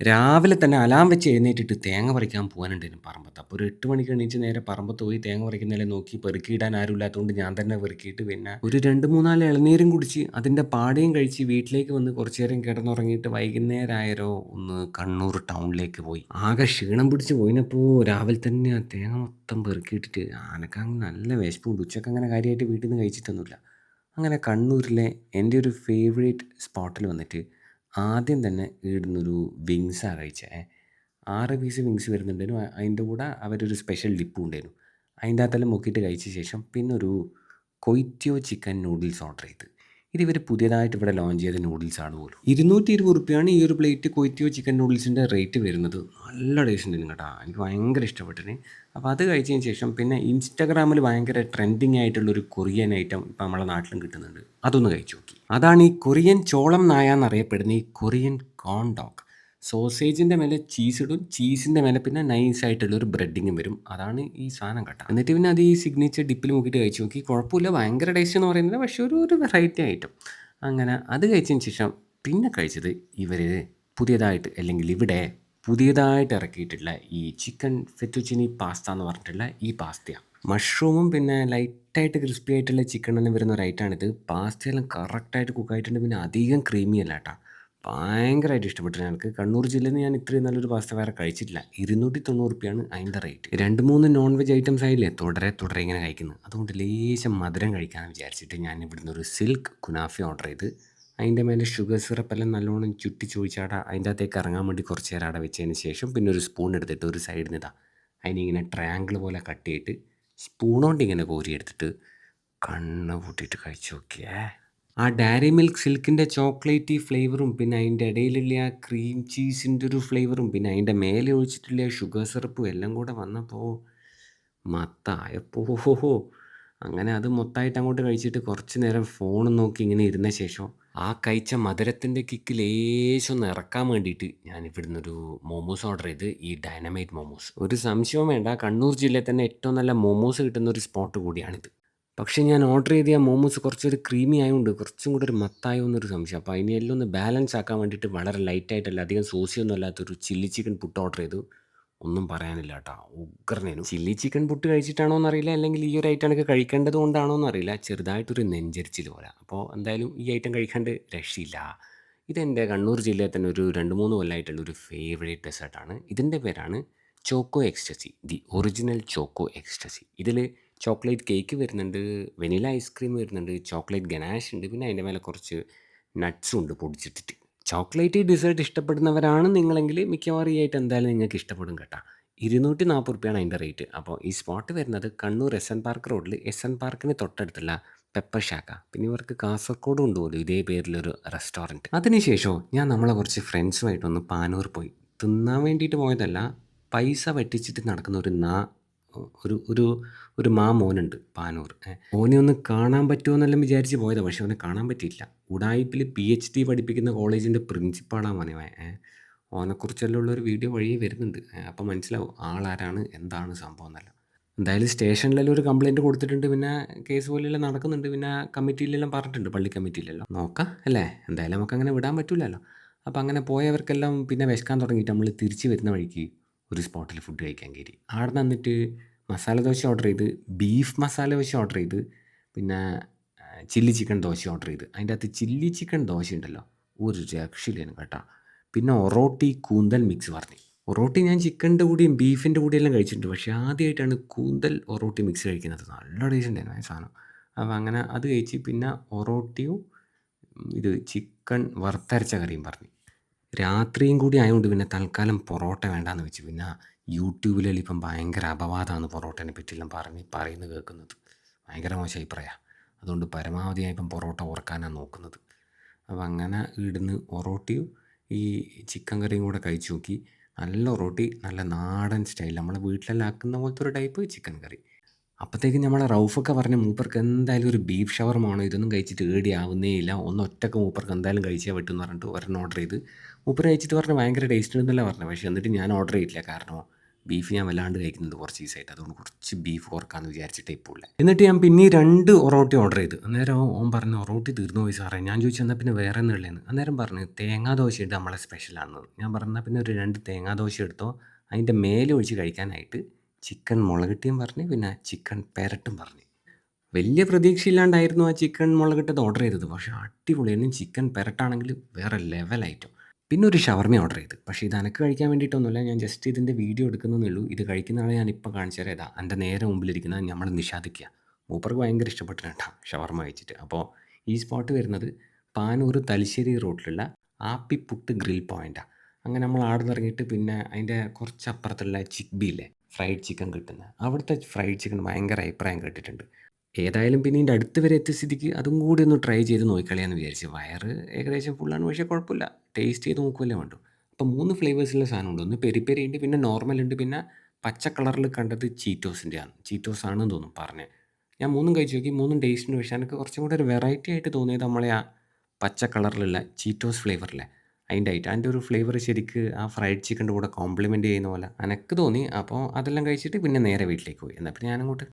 രാവിലെ തന്നെ അലാം വെച്ച് എഴുന്നേറ്റിട്ട് തേങ്ങ പറിക്കാൻ പോകാനുണ്ടായിരുന്നു പറമ്പത്ത്. അപ്പോൾ ഒരു എട്ട് മണിക്ക് എണീച്ച് നേരെ പറമ്പത്ത് പോയി തേങ്ങ പറിക്കുന്നതിലെ നോക്കി പെറുക്കിയിടാൻ ആരുമില്ലാത്തതുകൊണ്ട് ഞാൻ തന്നെ പെറുക്കിയിട്ട് പിന്നെ ഒരു 2, 3, 4 ഇളനീരും കുടിച്ച് അതിന്റെ പാടയും കഴിച്ച് വീട്ടിലേക്ക് വന്ന് കുറച്ചു നേരം കിടന്നുറങ്ങിയിട്ട് വൈകുന്നേരം ആയരോ ഒന്ന് കണ്ണൂർ ടൗണിലേക്ക് പോയി. ആകെ ക്ഷീണം പിടിച്ച് പോയിനപ്പോൾ രാവിലെ തന്നെ ആ തേങ്ങ മൊത്തം പെറുക്കിയിട്ടിട്ട് ആനക്കങ്ങ് നല്ല വിശപ്പുണ്ട്. ഉച്ചയ്ക്ക് അങ്ങനെ കാര്യമായിട്ട് വീട്ടിൽ നിന്ന് കഴിച്ചിട്ടൊന്നുമില്ല. അങ്ങനെ കണ്ണൂരിലെ എന്റെ ഒരു ഫേവറേറ്റ് സ്പോട്ടിൽ വന്നിട്ട് ആദ്യം തന്നെ ഈടുന്നൊരു വിങ്സാണ് കഴിച്ചത്. ആറ് പീസ് വിങ്സ് വരുന്നുണ്ടായിരുന്നു. അതിന്റെ കൂടെ അവരൊരു സ്പെഷ്യൽ ഡിപ്പും ഉണ്ടായിരുന്നു. അതിന്റെ അകത്തെല്ലാം മുക്കിയിട്ട് കഴിച്ച ശേഷം പിന്നൊരു കൊയ്റ്റിയോ ചിക്കൻ നൂഡിൽസ് ഓർഡർ ചെയ്ത്. ഇത് ഇവർ പുതിയതായിട്ട് ഇവിടെ ലോഞ്ച് ചെയ്ത നൂഡിൽസ് ആണ് പോലും. ഇരുന്നൂറ്റി ഇരുപത് റുപ്യാണ് ഈ ഒരു പ്ലേറ്റ് കൊയ്ത്തിയോ ചിക്കൻ നൂഡിൽസിന്റെ റേറ്റ് വരുന്നത്. നല്ല ടേസ്റ്റ് ഉണ്ട് കേട്ടോ. എനിക്ക് ഭയങ്കര ഇഷ്ടപ്പെട്ടിന്. അപ്പോൾ അത് കഴിച്ചതിന് ശേഷം പിന്നെ ഇൻസ്റ്റാഗ്രാമിൽ ഭയങ്കര ട്രെൻഡിങ് ആയിട്ടുള്ളൊരു കൊറിയൻ ഐറ്റം ഇപ്പം നമ്മളെ നാട്ടിലും കിട്ടുന്നുണ്ട്. അതൊന്ന് കഴിച്ചു നോക്കി. അതാണ് ഈ കൊറിയൻ ചോളം നായ എന്നറിയപ്പെടുന്ന ഈ കൊറിയൻ കോൺ ഡോഗ്. സോസേജിന്റെ മേലെ ചീസ് ഇടും. ചീസിന്റെ മേലെ പിന്നെ നൈസ് ആയിട്ടുള്ള ഒരു ബ്രെഡിങ്ങും വരും. അതാണ് ഈ സാധനം കേട്ടോ. എന്നിട്ട് പിന്നെ അത് ഈ സിഗ്നേച്ചർ ഡിപ്പിൽ മുക്കിയിട്ട് കഴിച്ചു നോക്കി. കുഴപ്പമില്ല ഭയങ്കര ടേസ്റ്റ് എന്ന് പറയുന്നില്ല. പക്ഷേ ഒരു ഒരു വെറൈറ്റി ഐറ്റം. അങ്ങനെ അത് കഴിച്ചതിന് ശേഷം പിന്നെ കഴിച്ചത് ഇവർ പുതിയതായിട്ട് അല്ലെങ്കിൽ ഇവിടെ പുതിയതായിട്ട് ഇറക്കിയിട്ടുള്ള ഈ ചിക്കൻ ഫെറ്റുച്ചിനി പാസ്ത എന്ന് പറഞ്ഞിട്ടുള്ള ഈ പാസ്തയാണ്. മഷ്റൂമും പിന്നെ ലൈറ്റായിട്ട് ക്രിസ്പി ആയിട്ടുള്ള ചിക്കൻ ചിക്കനെല്ലാം വരുന്ന ഒരു ഐറ്റമാണിത്. പാസ്തയെല്ലാം കറക്റ്റായിട്ട് കുക്കായിട്ടുണ്ട്. പിന്നെ അധികം ക്രീമി അല്ല കേട്ടോ. ഭയങ്കരമായിട്ട് ഇഷ്ടപ്പെട്ടു ഞങ്ങൾക്ക്. കണ്ണൂർ ജില്ലയിൽ നിന്ന് ഞാൻ ഇത്രയും നല്ലൊരു പാസ്ത വേറെ കഴിച്ചിട്ടില്ല. ഇരുന്നൂറ്റി തൊണ്ണൂറ് റുപ്യാണ് അതിന്റെ റേറ്റ്. 2, 3 നോൺ വെജ് ഐറ്റംസ് ആയില്ലേ തുടരെ തുടരെ ഇങ്ങനെ കഴിക്കുന്നത്. അതുകൊണ്ട് ലേശം മധുരം കഴിക്കാമെന്ന് വിചാരിച്ചിട്ട് ഞാൻ ഇവിടുന്ന് ഒരു സിൽക്ക് കുനാഫി ഓർഡർ ചെയ്ത് അതിന്റെ മേലെ ഷുഗർ സിറപ്പ് സിറപ്പെല്ലാം നല്ലോണം ചുറ്റി ചോദിച്ചാടാ അതിന്റെ അകത്തേക്ക് ഇറങ്ങാൻ വേണ്ടി കുറച്ച് നേരം അവിടെ വെച്ചതിന് ശേഷം പിന്നെ ഒരു സ്പൂൺ എടുത്തിട്ട് ഒരു സൈഡിൽ നിന്ന് ഇതാ അതിനിങ്ങനെ ട്രയാങ്കിൾ പോലെ കട്ട് ചെയ്തിട്ട് കൊണ്ട് ഇങ്ങനെ കോരിയെടുത്തിട്ട് കണ്ണ് പൂട്ടിയിട്ട് കഴിച്ചു നോക്കിയേ. ആ ഡയറി മിൽക്ക് സിൽക്കിന്റെ ചോക്ലേറ്റി ഫ്ലേവറും പിന്നെ അതിന്റെ ഇടയിലുള്ള ആ ക്രീം ചീസിന്റെ ഒരു ഫ്ലേവറും പിന്നെ അതിന്റെ മേലെ ഒഴിച്ചിട്ടുള്ള ഷുഗർ സിറപ്പും എല്ലാം കൂടെ വന്നപ്പോൾ മത്തായപ്പോൾ അങ്ങനെ അത് മൊത്തമായിട്ട് അങ്ങോട്ട് കഴിച്ചിട്ട് കുറച്ച് നേരം ഫോൺ നോക്കി ഇങ്ങനെ ഇരുന്ന ശേഷം ആ കഴിച്ച മധുരത്തിന്റെ കിക്ക് ലേശം ഇറക്കാൻ വേണ്ടിയിട്ട് ഞാൻ ഇവിടുന്ന് ഒരു മോമോസ് ഓർഡർ ചെയ്ത് ഈ ഡൈനമൈറ്റ് മോമോസ്. ഒരു സംശയവും വേണ്ട കണ്ണൂർ ജില്ലയിൽ തന്നെ ഏറ്റവും നല്ല മോമോസ് കിട്ടുന്ന ഒരു സ്പോട്ട് കൂടിയാണിത്. പക്ഷേ ഞാൻ ഓർഡർ ചെയ്ത ആ മോമോസ് കുറച്ചൊരു ക്രീമി ആയതുകൊണ്ട് കുറച്ചും കൂടെ ഒരു മത്തായോ എന്നൊരു സംശയം. അപ്പോൾ അതിനെ എല്ലാം ഒന്ന് ബാലൻസ് ആക്കാൻ വേണ്ടിയിട്ട് വളരെ ലൈറ്റായിട്ടല്ല അധികം സോസിയൊന്നും അല്ലാത്തൊരു ചില്ലി ചിക്കൻ പുട്ട് ഓർഡർ ചെയ്തു. ഒന്നും പറയാനില്ല കേട്ടോ. ഉഗ്രനേനു ചില്ലി ചിക്കൻ പുട്ട് കഴിച്ചിട്ടാണോ എന്നറിയില്ല അല്ലെങ്കിൽ ഈ ഒരു ഐറ്റം എനിക്ക് കഴിക്കേണ്ടത് കൊണ്ടാണോ എന്നറിയില്ല. ചെറുതായിട്ടൊരു നെഞ്ചരിച്ചിൽ പോലെ. അപ്പോൾ എന്തായാലും ഈ ഐറ്റം കഴിക്കാണ്ട് രക്ഷയില്ല. ഇതെന്റെ കണ്ണൂർ ജില്ലയിൽ തന്നെ ഒരു 2, 3 കൊല്ലമായിട്ടുള്ള ഒരു ഫേവറേറ്റ് ഡെസേർട്ടാണ്. ഇതിന്റെ പേരാണ് choco ecstasy. The original choco ecstasy. ഇതിൽ ചോക്ലേറ്റ് കേക്ക് വരുന്നുണ്ട്. വെനില ഐസ്ക്രീം വരുന്നുണ്ട്. ചോക്ലേറ്റ് ഗനാഷ് ഉണ്ട്. പിന്നെ അതിന്റെ മേലെ കുറച്ച് നട്ട്സും ഉണ്ട് പൊടിച്ചിട്ടിട്ട്. ചോക്ലേറ്റ് ഡെസേർട്ട് ഇഷ്ടപ്പെടുന്നവരാണ് നിങ്ങളെങ്കിൽ മിക്കവാറും ഈ ആയിട്ട് എന്തായാലും നിങ്ങൾക്ക് ഇഷ്ടപ്പെടും കേട്ടോ. ഇരുന്നൂറ്റി നാൽപ്പത് റുപ്യാണ് അതിന്റെ റേറ്റ്. അപ്പോൾ ഈ സ്പോട്ട് വരുന്നത് കണ്ണൂർ എസ് എൻ പാർക്ക് റോഡിൽ എസ് എൻ പാർക്കിന് തൊട്ടടുത്തുള്ള പെപ്പർ ഷാക്ക. പിന്നെ ഇവർക്ക് കാസർഗോഡും ഉണ്ട് പോലും ഇതേ പേരിലൊരു റെസ്റ്റോറന്റ്. അതിനുശേഷം ഞാൻ നമ്മളെ കുറച്ച് ഫ്രണ്ട്സുമായിട്ടൊന്ന് പാനൂർ പോയി. തിന്നാൻ വേണ്ടിയിട്ട് പോയതല്ല. പൈസ വെട്ടിച്ചിട്ട് നടക്കുന്ന ഒരു നാ ഒരു ഒരു ഒരു മാമോനുണ്ട് പാനൂർ. ഓനെ ഒന്ന് കാണാൻ പറ്റുമോ എന്നെല്ലാം വിചാരിച്ച് പോയതാണ്. പക്ഷേ അവനെ കാണാൻ പറ്റിയില്ല. ഉടായിപ്പിൽ പി എച്ച് ഡി പഠിപ്പിക്കുന്ന കോളേജിന്റെ പ്രിൻസിപ്പാളാണ് മോനെ അവൻ. ഏഹ്. ഓനെക്കുറിച്ചെല്ലാം ഉള്ളൊരു വീഡിയോ വഴിയേ വരുന്നുണ്ട്. അപ്പോൾ മനസ്സിലാവും ആളാരാണ് എന്താണ് സംഭവം എന്നല്ല എന്തായാലും സ്റ്റേഷനിലെല്ലാം ഒരു കംപ്ലയിന്റ് കൊടുത്തിട്ടുണ്ട്. പിന്നെ കേസ് പോലെയെല്ലാം നടക്കുന്നുണ്ട്. പിന്നെ കമ്മിറ്റിയിലെല്ലാം പറഞ്ഞിട്ടുണ്ട് പള്ളി കമ്മിറ്റിയിലെല്ലാം. നോക്കാം അല്ലേ. എന്തായാലും നമുക്ക് അങ്ങനെ വിടാൻ പറ്റില്ലല്ലോ. അപ്പോൾ അങ്ങനെ പോയവർക്കെല്ലാം പിന്നെ വിശക്കാൻ തുടങ്ങിയിട്ട് നമ്മൾ തിരിച്ച് വരുന്ന വഴിക്ക് ഒരു സ്പോട്ടിൽ ഫുഡ് കഴിക്കാൻ കയറി. അവിടെ നിന്നിട്ട് മസാല ദോശ ഓർഡർ ചെയ്ത് ബീഫ് മസാല ദോശ ഓർഡർ ചെയ്ത് പിന്നെ ചില്ലി ചിക്കൻ ദോശ ഓർഡർ ചെയ്ത്. അതിന്റെ അകത്ത് ചില്ലി ചിക്കൻ ദോശ ഉണ്ടല്ലോ ഒരു രക്ഷയില്ലേനും കേട്ടോ. പിന്നെ ഒറോട്ടി കൂന്തൽ മിക്സ് പറഞ്ഞു. ഒറോട്ടി ഞാൻ ചിക്കന്റെ കൂടിയും ബീഫിന്റെ കൂടിയെല്ലാം കഴിച്ചിട്ടുണ്ട്. പക്ഷേ ആദ്യമായിട്ടാണ് കൂന്തൽ ഒറോട്ടി മിക്സ് കഴിക്കുന്നത്. നല്ല ടേസ്റ്റ് ഉണ്ടായിരുന്നു ആ സാധനം. അപ്പോൾ അങ്ങനെ അത് കഴിച്ച് പിന്നെ ഒറോട്ടിയും ഇത് ചിക്കൻ വറുത്തരച്ച കറിയും പറഞ്ഞു. രാത്രിയും കൂടി ആയതുകൊണ്ട് പിന്നെ തൽക്കാലം പൊറോട്ട വേണ്ടാന്ന് വെച്ചു. പിന്നെ യൂട്യൂബിലെല്ലാം ഇപ്പം ഭയങ്കര അപവാദമാണ് പൊറോട്ടേനെ പറ്റിയെല്ലാം പറഞ്ഞ് പറയുന്നത് കേൾക്കുന്നത്. ഭയങ്കര മോശം അഭിപ്രായമാണ്. അതുകൊണ്ട് പരമാവധി ഞാൻ ഇപ്പം പൊറോട്ട ഓർക്കാനാണ് നോക്കുന്നത്. അപ്പം അങ്ങനെ ഇടുന്ന് ഒറോട്ടിയും ഈ ചിക്കൻ കറിയും കൂടെ കഴിച്ചു നോക്കി. നല്ല ഒറോട്ടി നല്ല നാടൻ സ്റ്റൈൽ നമ്മളെ വീട്ടിലെല്ലാം ആക്കുന്ന പോലത്തെ ഒരു ടൈപ്പ് ചിക്കൻ കറി. അപ്പോഴത്തേക്കും നമ്മളെ റൗഫൊക്കെ പറഞ്ഞ മൂപ്പർക്ക് എന്തായാലും ഒരു ബീഫ് ഷവർമാണോ. ഇതൊന്നും കഴിച്ചിട്ട് ഏടി ആവുന്നേ ഇല്ല. ഒന്ന് ഒറ്റയ്ക്ക് മൂപ്പർക്ക് എന്തായാലും കഴിച്ചേ പറ്റും എന്ന് പറഞ്ഞിട്ട് ഒരെണ്ണം ഓർഡർ ചെയ്ത് മൂപ്പർ കഴിച്ചിട്ട് പറഞ്ഞു ഭയങ്കര ടേസ്റ്റ് ഉണ്ടെന്നല്ല പറഞ്ഞത്. പക്ഷേ എന്നിട്ട് ഞാൻ ഓർഡർ ചെയ്തിട്ടില്ല. കാരണം ബീഫ് ഞാൻ വല്ലാണ്ട് കഴിക്കുന്നത് കുറച്ച് ദിവസമായിട്ട്. അതുകൊണ്ട് കുറച്ച് ബീഫ് കുറക്കാമെന്ന് വിചാരിച്ചിട്ടേ ഇപ്പോൾ ഉള്ളത് എന്നിട്ട് ഞാൻ പിന്നെ രണ്ട് ഒറോട്ടി ഓർഡർ ചെയ്തു. അന്നേരം ഓൻ പറഞ്ഞു ഒറോട്ടി തീർന്നു പോയി സാറേ. ഞാൻ ചോദിച്ചു എന്നാൽ പിന്നെ വേറെ എന്നുള്ളതെന്ന് അന്നേരം പറഞ്ഞു തേങ്ങാ ദോശ ഇട്ട് നമ്മളെ സ്പെഷ്യലാണെന്ന് ഞാൻ പറഞ്ഞാൽ പിന്നെ ഒരു രണ്ട് തേങ്ങാ ദോശ എടുത്തോ. അതിന്റെ മേലെ ഒഴിച്ച് കഴിക്കാനായിട്ട് ചിക്കൻ മുളകിട്ടിയും പറഞ്ഞു പിന്നെ ചിക്കൻ പെരട്ടും പറഞ്ഞു. വലിയ പ്രതീക്ഷയില്ലാണ്ടായിരുന്നു ആ ചിക്കൻ മുളകിട്ടത് ഓർഡർ ചെയ്തത്. പക്ഷേ അടിപൊളിയായിരുന്നു. ചിക്കൻ പെരട്ടാണെങ്കിൽ വേറെ ലെവലായിട്ടും പിന്നെ ഒരു ഷവർമ ഓർഡർ ചെയ്ത് പക്ഷേ ഇത് എനക്ക് കഴിക്കാൻ വേണ്ടിയിട്ടൊന്നുമില്ല ഞാൻ ജസ്റ്റ് ഇതിന്റെ വീഡിയോ എടുക്കുന്നതേ ഉള്ളൂ. ഇത് കഴിക്കുന്ന ആളെ ഞാൻ ഇപ്പോൾ കാണിച്ചു തരാം. ഇതാ എന്റെ നേരെ മുമ്പിലിരിക്കുന്ന നമ്മൾ നിഷാദിക്കുക മൂപ്പർക്ക് ഭയങ്കര ഇഷ്ടപ്പെട്ടിട്ടാ ഷവർമ കഴിച്ചിട്ട്. അപ്പോൾ ഈ സ്പോട്ട് വരുന്നത് പാനൂർ തലശ്ശേരി റോഡിലുള്ള ആപ്പിപ്പുട്ട് ഗ്രിൽ പോയിന്റാണ് അങ്ങനെ നമ്മൾ ആടെ ഇറങ്ങിയിട്ട് പിന്നെ അതിന്റെ കുറച്ച് അപ്പുറത്തുള്ള ചിക്ബിയിലെ ഫ്രൈഡ് ചിക്കൻ കിട്ടുന്നത്. അവിടുത്തെ ഫ്രൈഡ് ചിക്കൻ ഭയങ്കര അഭിപ്രായം കേട്ടിട്ടുണ്ട്. ഏതായാലും പിന്നെ ഇതിന്റെ അടുത്ത് വരെ എത്തിയ സ്ഥിതിക്ക് അതും കൂടി ഒന്ന് ട്രൈ ചെയ്ത് നോക്കിക്കളയാന്ന് വിചാരിച്ചു. വയറ് ഏകദേശം ഫുള്ളാണ് പക്ഷേ കുഴപ്പമില്ല. ടേസ്റ്റ് ചെയ്ത് നോക്കുമല്ലേ വേണ്ടു. അപ്പോൾ മൂന്ന് ഫ്ലേവേഴ്സിലുള്ള സാധനമുണ്ട് ഒന്ന് പെരി പെരി ഉണ്ട് പിന്നെ നോർമൽ ഉണ്ട് പിന്നെ പച്ച കളറിൽ കണ്ടത് ചീറ്റോസിന്റെ ആണ്. ചീറ്റോസ് ആണെന്ന് തോന്നും പറഞ്ഞ്. ഞാൻ മൂന്നും കഴിച്ച് നോക്കി മൂന്നും ടേസ്റ്റ് ഉണ്ട് പക്ഷേ എനിക്ക് കുറച്ചും കൂടെ ഒരു വെറൈറ്റി ആയിട്ട് തോന്നിയത് നമ്മളെ ആ പച്ച കളറിലുള്ള ചീറ്റോസ് ഫ്ലേവറിലെ അതിന്റെ ആയിട്ട് അതിന്റെ ഒരു ഫ്ലേവർ ശരിക്ക് ആ ഫ്രൈഡ് ചിക്കന്റെ കൂടെ കോംപ്ലിമെന്റ് ചെയ്യുന്ന പോലെ എനിക്ക് തോന്നി. അപ്പോൾ അതെല്ലാം കഴിച്ചിട്ട് പിന്നെ നേരെ വീട്ടിലേക്ക് പോയി. എന്നാൽ പിന്നെ ഞാനങ്ങോട്ട്